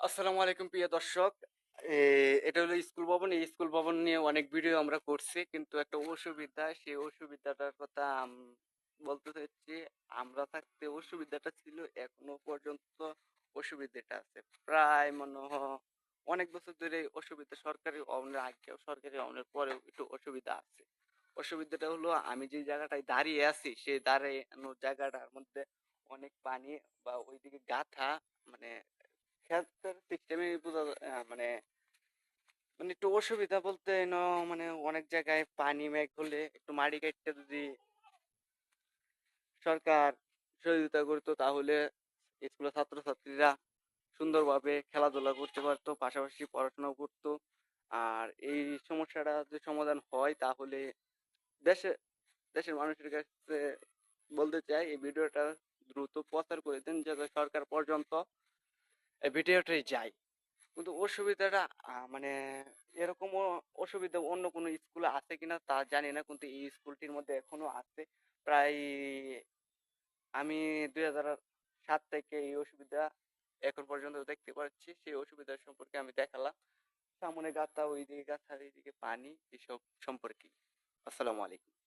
আসসালামু আলাইকুম প্রিয় দর্শক। এটা হলো স্কুল ভবন। এই স্কুল ভবন নিয়ে অনেক ভিডিও আমরা করছি, কিন্তু একটা অসুবিধা, সেই অসুবিধাটার কথা বলতে চাচ্ছি, আমরা থাকতে অসুবিধাটা ছিল, এখনও পর্যন্ত অসুবিধাটা আছে। প্রায় মনে অনেক বছর ধরে অসুবিধা সরকারি ভবনের, আগেও সরকারি ভবনের পরেও একটু অসুবিধা আছে। অসুবিধাটা হলো, আমি যে জায়গাটায় দাঁড়িয়ে আছি, সেই দাঁড়ানোর জায়গাটার মধ্যে অনেক পানি বা ওইদিকে গাথা মানে হেলথের সিস্টেমে বোঝা মানে মানে একটু অসুবিধা বলতে মানে অনেক জায়গায় পানি মেঘ হলে একটু মাটি কাটতে যদি সরকার সহযোগিতা করতো তাহলে স্কুলের ছাত্রছাত্রীরা সুন্দরভাবে খেলাধুলা করতে পারতো, পাশাপাশি পড়াশোনাও করতো। আর এই সমস্যাটা যদি সমাধান হয় তাহলে দেশে, দেশের মানুষের কাছে বলতে চাই, এই ভিডিওটা দ্রুত প্রচার করে দেন যাতে সরকার পর্যন্ত ভিডিওটাই যায় কিন্তু অসুবিধাটা মানে এরকম অসুবিধা অন্য কোনো স্কুলে আছে কিনা তা জানি না। কিন্তু এই স্কুলটির মধ্যে এখনও আছে। প্রায় আমি দুই সাত থেকে এই অসুবিধা এখন পর্যন্ত দেখতে পাচ্ছি। সেই অসুবিধা সম্পর্কে আমি দেখালাম। সামনে গাথা, ওইদিকে গাথা, এইদিকে পানি এসব সম্পর্কে। আসসালামু আলাইকুম।